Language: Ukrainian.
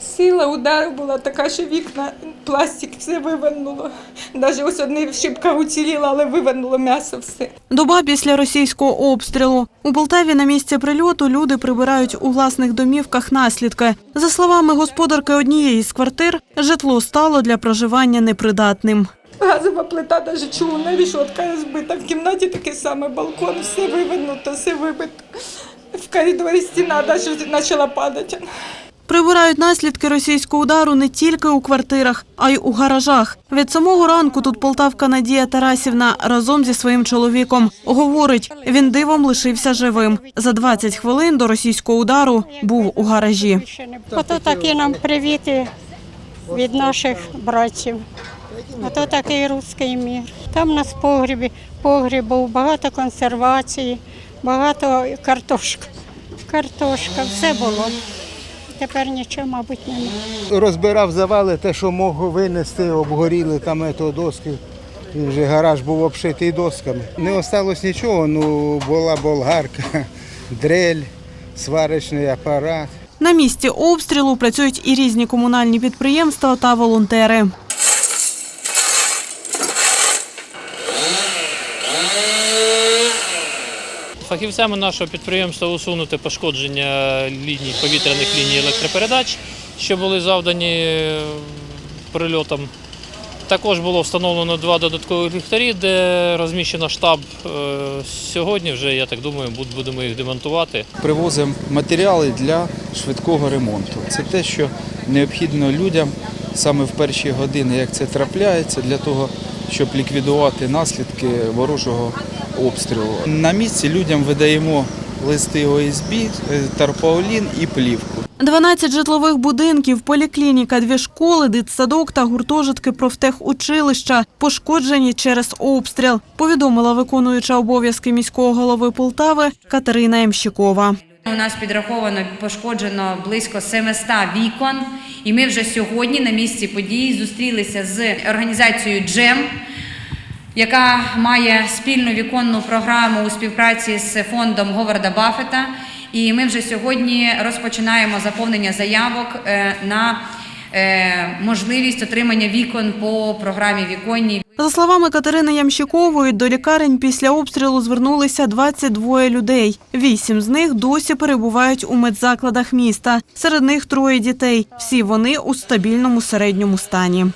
Сила удару була така, що вікна, пластик все вивернуло. Навіть ось одна шибка уціліла, але вивернуло м'ясо все. Доба після російського обстрілу. У Полтаві на місці прильоту люди прибирають у власних домівках наслідки. За словами господарки однієї з квартир, житло стало для проживання непридатним. Газова плита, навіть чугунна рішотка збита. В кімнаті таке саме балкон, все вивернуто, все вибито. В коридорі стіна навіть почала падати. Прибирають наслідки російського удару не тільки у квартирах, а й у гаражах. Від самого ранку тут полтавка Надія Тарасівна разом зі своїм чоловіком говорить, він дивом лишився живим. За 20 хвилин до російського удару був у гаражі. Ото такі нам привіти від наших братців. Ото такий руський мір. Там у нас погрібі, погріб був, багато консервації, багато картошка. Картошка, все було. Тепер нічого, мабуть, немає. розбирав завали, те, що мог винести, обгоріли там ето доски. І вже гараж був обшитий досками. Не осталось нічого, ну була болгарка, дрель, сварочний апарат. На місці обстрілу працюють і різні комунальні підприємства та волонтери. Фахівцями нашого підприємства усунути пошкодження ліній повітряних ліній електропередач, що були завдані е, прильотом. Також було встановлено два додаткові ліхтарі, де розміщено штаб. Е, Сьогодні вже, я так думаю, будемо їх демонтувати. Привозимо матеріали для швидкого ремонту. Це те, що необхідно людям саме в перші години, як це трапляється, для того, щоб ліквідувати наслідки ворожого обстрілу. На місці людям видаємо листи ОСБ, е, тарпаулін і плівку. 12 житлових будинків, поліклініка, дві школи, дитсадок та гуртожитки профтехучилища пошкоджені через обстріл, повідомила виконуюча обов'язки міського голови Полтави Катерина Ямщикова. У нас підраховано пошкоджено близько 700 вікон, і ми вже сьогодні на місці події зустрілися з організацією Джем, яка має спільну віконну програму у співпраці з фондом Говарда Баффета. І ми вже сьогодні розпочинаємо заповнення заявок е, на можливість отримання вікон по програмі віконні. За словами Катерини Ямщикової, до лікарень після обстрілу звернулися 22 людей. Вісім з них досі перебувають у медзакладах міста. Серед них троє дітей. Всі вони у стабільному середньому стані.